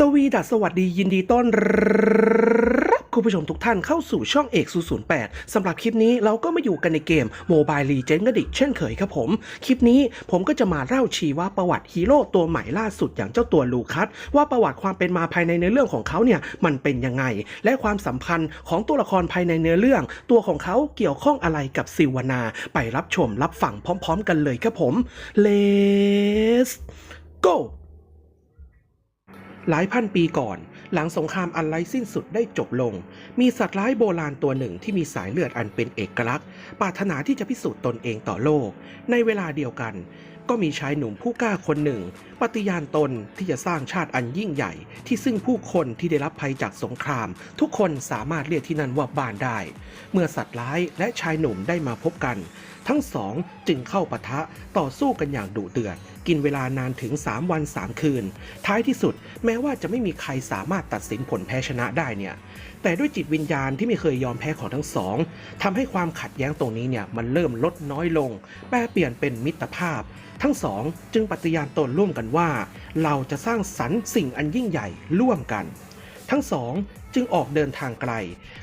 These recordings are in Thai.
สวีดัสสวัสดียินดีต้อนรับคุณผู้ชมทุกท่านเข้าสู่ช่องเอก008สำหรับคลิปนี้เราก็มาอยู่กันในเกม Mobile Legends กันอีกเช่นเคยครับผม คลิปนี้ผมก็จะมาเล่าชีวประวัติฮีโร่ตัวใหม่ล่าสุดอย่างเจ้าตัวลูคัสว่าประวัติความเป็นมาภายในเนื้อเรื่องของเขาเนี่ยมันเป็นยังไง และความสัมพันธ์ของตัวละครภายในเนื้อเรื่อง ตัวของเขาเกี่ยวข้องอะไรกับซิวนา ไปรับชมรับฟังพร้อม ๆ กันเลยครับผม Let's go หลายพันปีก่อน หลังสงครามอันไร้สิ้นสุดได้จบลง มีสัตว์ร้ายโบราณตัวหนึ่งที่มีสายเลือดอันเป็นเอกลักษณ์ ปรารถนาที่จะพิสูจน์ตนเองต่อโลก ในเวลาเดียวกัน ก็มีชายหนุ่มผู้กล้าคนหนึ่ง ปฏิญาณตนที่จะสร้างชาติอันยิ่งใหญ่ ที่ซึ่งผู้คนที่ได้รับภัยจากสงคราม ทุกคนสามารถเรียกที่นั่นว่าบ้านได้ เมื่อสัตว์ร้ายและชายหนุ่มได้มาพบกัน ทั้งสองจึงเข้าปะทะต่อสู้กันอย่างดุเดือด กินเวลานานถึง 3 วัน 3 คืน ท้ายที่สุดแม้ว่าจะไม่มีใครสามารถตัดสินผลแพ้ชนะได้เนี่ย แต่ด้วยจิตวิญญาณที่ไม่เคยยอมแพ้ของทั้งสองทำให้ความขัดแย้งตรงนี้เนี่ยมันเริ่มลดน้อยลง แปรเปลี่ยนเป็นมิตรภาพ ทั้งสองจึงปฏิญาณตนร่วมกันว่า เราจะสร้างสรรค์สิ่งอันยิ่งใหญ่ร่วมกัน ทั้งสองจึงออกเดินทางไกล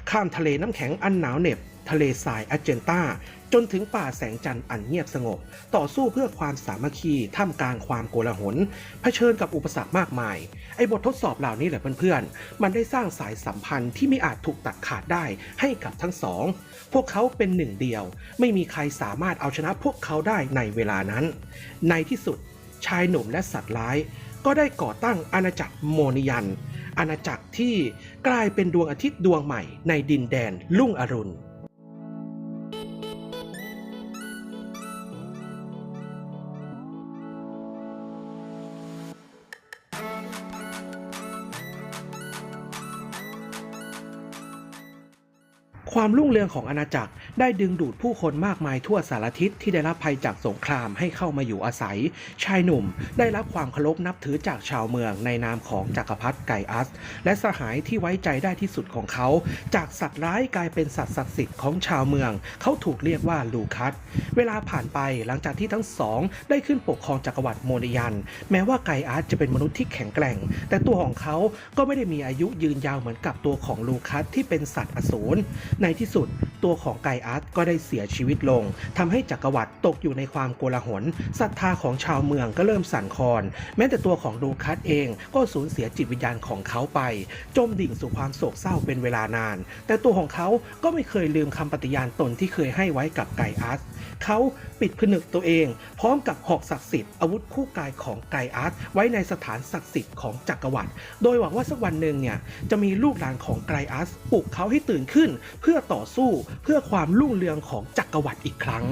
ข้ามทะเลน้ำแข็งอันหนาวเหน็บทะเลทรายอาร์เจนตา จนถึงป่าแสงจันทร์อันเงียบสงบ ต่อสู้เพื่อความสามัคคีท่ามกลางความโกลาหลเผชิญกับอุปสรรคมากมาย ไอ้บททดสอบเหล่านี้แหละเพื่อนๆ มันได้สร้างสายสัมพันธ์ที่ไม่อาจถูกตัดขาดได้ให้กับทั้งสอง พวกเขาเป็นหนึ่งเดียว ไม่มีใครสามารถเอาชนะพวกเขาได้ในเวลานั้น ในที่สุดชายหนุ่มและสัตว์ร้าย ก็ได้ก่อตั้งอาณาจักรโมนิยัน อาณาจักรที่กลายเป็นดวงอาทิตย์ดวงใหม่ในดินแดนลุ่งอรุณ ความรุ่งเรืองของอาณาจักรได้ดึงดูดผู้คนมากมายทั่วสารทิศที่ได้รับภัยจากสงครามให้เข้ามาอยู่อาศัย ชายหนุ่มได้รับความเคารพนับถือจากชาวเมืองในนามของจักรพรรดิไกอัส และสหายที่ไว้ใจได้ที่สุดของเขา จากสัตว์ร้ายกลายเป็นสัตว์ศักดิ์สิทธิ์ของชาวเมือง เขาถูกเรียกว่าลูคัส เวลาผ่านไปหลังจากที่ทั้งสองได้ขึ้นปกครองจักรวรรดิโมเดยัน แม้ว่าไกอัสจะเป็นมนุษย์ที่แข็งแกร่ง แต่ตัวของเขาก็ไม่ได้มีอายุยืนยาวเหมือนกับตัวของลูคัสที่เป็นสัตว์อสูรในที่สุด ตัวของไกอัสก็ได้เสียชีวิตลงทำให้จักรวรรดิตกอยู่ในความโกลาหลศรัทธาของชาวเมืองก็เริ่มสั่นคลอน แม้แต่ตัวของลูคัสเองก็สูญเสียจิตวิญญาณของเขาไป จมดิ่งสู่ความโศกเศร้าเป็นเวลานาน แต่ตัวของเขาก็ไม่เคยลืมคำปฏิญาณตนที่เคยให้ไว้กับไกอัสเขาปิดผนึกตัวเอง พร้อมกับหอกศักดิ์สิทธิ์อาวุธคู่กายของไกอัสไว้ในสถานศักดิ์สิทธิ์ของจักรวรรดิโดยหวังว่าสักวันหนึ่งเนี่ยจะมีลูกหลานของไกอัสปลุกเขาให้ตื่นขึ้นเพื่อต่อสู้เพื่อความรุ่งเรืองของจักรวรรดิอีกครั้ง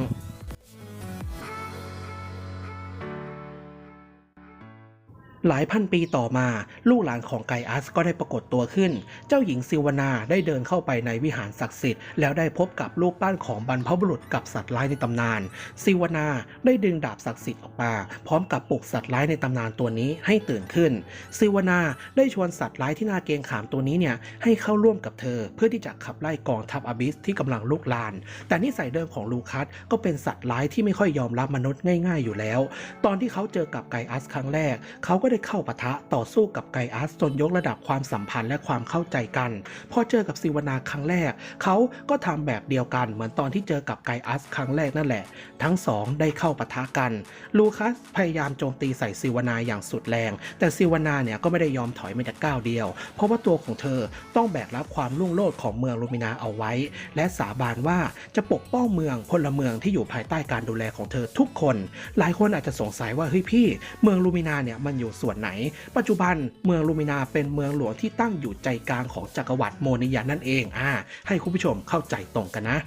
หลายพันปีต่อมา ลูกหลานของไกอัสก็ได้ปรากฏตัวขึ้น เจ้าหญิงซิวนาได้เดินเข้าไปในวิหารศักดิ์สิทธิ์ แล้วได้พบกับรูปปั้นของบรรพบุรุษกับสัตว์ร้ายในตำนาน ซิวนาได้ดึงดาบศักดิ์สิทธิ์ออกมา พร้อมกับปลุกสัตว์ร้ายในตำนานตัวนี้ให้ตื่นขึ้น ซิวนาได้ชวนสัตว์ร้ายที่น่าเกรงขามตัวนี้เนี่ยให้เข้าร่วมกับเธอ เพื่อที่จะขับไล่กองทัพอบิสที่กำลังลุกลาน แต่นิสัยเดิมของลูคัสก็เป็นสัตว์ร้ายที่ไม่ค่อยยอมรับมนุษย์ง่าย ๆ อยู่แล้ว ตอนที่เขาเจอกับไกอัสครั้งแรกเขาก็ได้เข้าปะทะต่อสู้กับไกอัสจนยกระดับความสัมพันธ์และความเข้าใจกันพอเจอกับซิวนาครั้งแรก เขาก็ทำแบบเดียวกันเหมือนตอนที่เจอกับไกอัสครั้งแรกนั่นแหละ ทั้งสองได้เข้าปะทะกัน ลูคัสพยายามโจมตีใส่ซิวนาอย่างสุดแรง แต่ซิวนาเนี่ยก็ไม่ได้ยอมถอยแมาจากก้าวเดียว เพราะว่าตัวของเธอต้องแบกรับความรุ่งโรจน์ของเมืองลูมินาเอาไว้ และสาบานว่าจะปกป้องเมืองพลเมืองที่อยู่ภายใต้การดูแลของเธอทุกคน หลายคนอาจจะสงสัยว่าเฮ้ยพี่ เมืองลูมินาเนี่ยมันอยู่ส่วนไหน ปัจจุบันเมืองลูมินาเป็นเมืองหลวงที่ตั้งอยู่ใจกลางของจักรวรรดิโมนิยานั่นเองอ่าให้คุณผู้ชมเข้าใจตรงกันนะ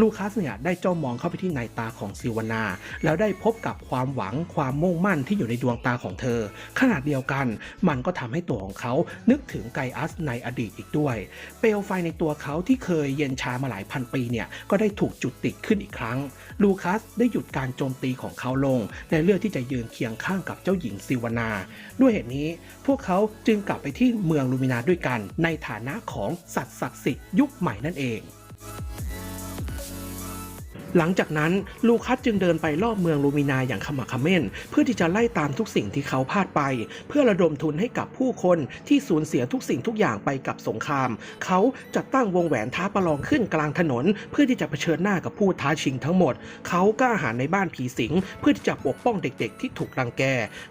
ลูคัสเนี่ยได้จ้องมองเข้าไปที่ในตาของซิวนา แล้วได้พบกับความหวังความมุ่งมั่นที่อยู่ในดวงตาของเธอ ขนาดเดียวกันมันก็ทำให้ตัวของเขานึกถึงไกอัสในอดีตอีกด้วย เปลวไฟในตัวเขาที่เคยเย็นชามาหลายพันปีเนี่ยก็ได้ถูกจุดติดขึ้นอีกครั้ง ลูคัสได้หยุดการโจมตีของเขาลงและเลือกที่จะยืนเคียงข้างกับเจ้าหญิงซิวนาด้วยเหตุนี้พวกเขาจึงกลับไปที่เมืองลูมินาด้วยกัน ในฐานะของสัตว์ศักดิ์สิทธิ์ยุคใหม่นั่นเอง หลังจากนั้นลูคัสจึงเดินไปรอบเมืองลูมินาอย่างขมักเขม้น เพื่อที่จะไล่ตามทุกสิ่งที่เขาพลาดไป เพื่อระดมทุนให้กับผู้คนที่สูญเสียทุกสิ่งทุกอย่างไปกับสงคราม เขาจัดตั้งวงแหวนท้าประลองขึ้นกลางถนน เพื่อที่จะเผชิญหน้ากับผู้ท้าชิงทั้งหมด เขากล้าหาญในบ้านผีสิง เพื่อที่จะปกป้องเด็กๆ ที่ถูกรังแก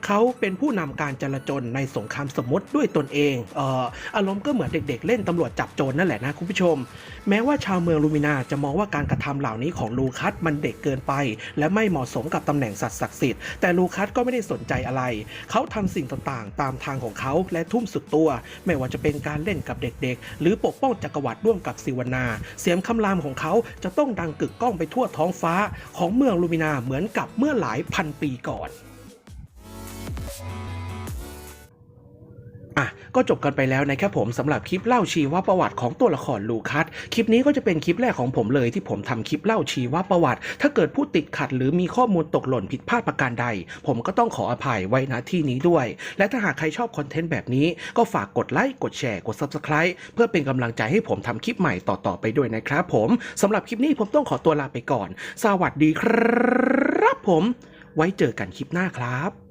เขาเป็นผู้นำการจลาจลในสงครามสมมติด้วยตนเองเอ่ออารมณ์ก็เหมือนเด็ก ๆ เล่นตำรวจจับโจรนั่นแหละนะคุณผู้ชม แม้ว่าชาวเมืองลูมินาจะมองว่าการกระทำเหล่านี้ของลูคัสมันเด็กเกินไป และไม่เหมาะสมกับตำแหน่งสัตว์ศักดิ์สิทธิ์แต่ลูคัสก็ไม่ได้สนใจอะไร เขาทำสิ่งต่างๆ ตามทางของเขาและทุ่มสุดตัว ไม่ว่าจะเป็นการเล่นกับเด็กๆ หรือปกป้องจักรวรรดิร่วมกับซิวนา เสียงคำรามของเขาจะต้องดังกึกก้องไปทั่วท้องฟ้า ของเมืองลูมินาเหมือนกับเมื่อหลายพันปีก่อน ก็จบกันไปแล้วนะครับผมสำหรับคลิปเล่าชีวประวัติของตัวละครลูคัสคลิปนี้ก็จะเป็นคลิปแรกของผมเลยที่ผมทำคลิปเล่าชีวประวัติ ถ้าเกิดผู้ติดขัดหรือมีข้อมูลตกหล่นผิดพลาดประการใด ผมก็ต้องขออภัยไว้ณที่นี้ด้วย และถ้าหากใครชอบคอนเทนต์แบบนี้ก็ฝากกดไลค์กดแชร์กด Subscribe เพื่อเป็นกำลังใจให้ผมทำคลิปใหม่ต่อๆไปด้วยนะครับผมสำหรับคลิปนี้ผมต้องขอตัวลาไปก่อน สวัสดีครับผม ไว้เจอกันคลิปหน้าครับ